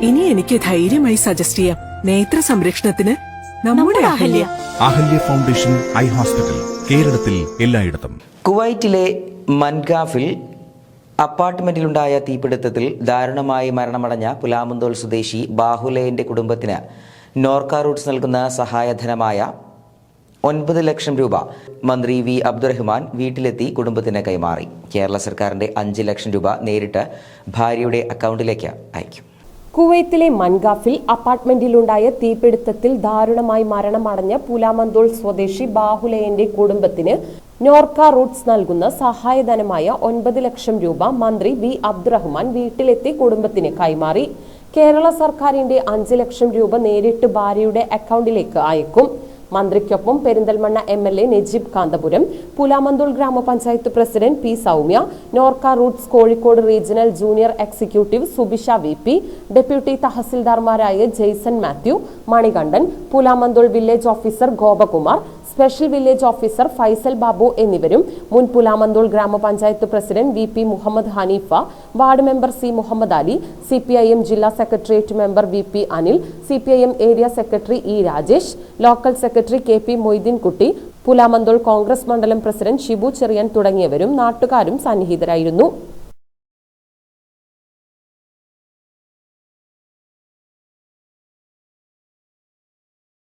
ഇനി എനിക്ക് ധൈര്യമായി സജസ്റ്റ് ചെയ്യാം. നേത്ര സംരക്ഷണത്തിന് നമ്മുടെ Ahalya. Ahalya. Foundation Eye Hospital കേരളത്തിൽ എല്ലായിടത്തും. കുവൈറ്റിലെ മൻഗാഫിൽ അപ്പാർട്ട്മെന്റിലുണ്ടായ തീപിടുത്തത്തിൽ ദാരുണമായി മരണമടഞ്ഞ പുലാമുന്തോൾ സ്വദേശി ബാഹുലയന്റെ കുടുംബത്തിന് നോർക്ക റൂട്ട്സ് നൽകുന്ന സഹായധനമായ ഒൻപത് ലക്ഷം രൂപ മന്ത്രി വി അബ്ദുറഹ്മാൻ വീട്ടിലെത്തി കുടുംബത്തിന് കൈമാറി. കേരള സർക്കാരിന്റെ അഞ്ച് ലക്ഷം രൂപ നേരിട്ട് ഭാര്യയുടെ അക്കൗണ്ടിലേക്ക് അയക്കും. കുവൈത്തിലെ മൻഗാഫിൽ അപ്പാർട്ട്മെന്റിലുണ്ടായ തീപിടുത്തത്തിൽ ദാരുണമായി മരണമടഞ്ഞ പുലാമന്തോൾ സ്വദേശി ബാഹുലയന്റെ കുടുംബത്തിന് നോർക്ക റൂട്ട്സ് നൽകുന്ന സഹായധനമായ ഒൻപത് ലക്ഷം രൂപ മന്ത്രി വി അബ്ദുറഹ്മാൻ വീട്ടിലെത്തി കുടുംബത്തിന് കൈമാറി. കേരള സർക്കാരിന്റെ അഞ്ച് ലക്ഷം രൂപ നേരിട്ട് ഭാര്യയുടെ അക്കൗണ്ടിലേക്ക് അയക്കും. മന്ത്രിക്കൊപ്പം Perinthalmanna M L A Najeeb Kanthapuram Pulamanthole ഗ്രാമപഞ്ചായത്ത് president P Soumya Norka Roots Kozhikode regional junior executive Subisha V P deputy തഹസിൽദാർമാരായ Jaison Mathew Manikandan Pulamanthole village officer Gopakumar special village officer Faisal Babu എന്നിവരും മുൻ പുലാമന്തോൾ ഗ്രാമപഞ്ചായത്ത് president V P Muhammad Haneefa ward member C Muhammad Ali C P I M ജില്ലാ secretariat member V P Anil C P I M area secretary E Rajesh local secretary K P Moideen Kutty Pulamanthole Congress മണ്ഡലം president Shibu Cherian തുടങ്ങിയവരും നാട്ടുകാരും സന്നിഹിതരായിരുന്നു.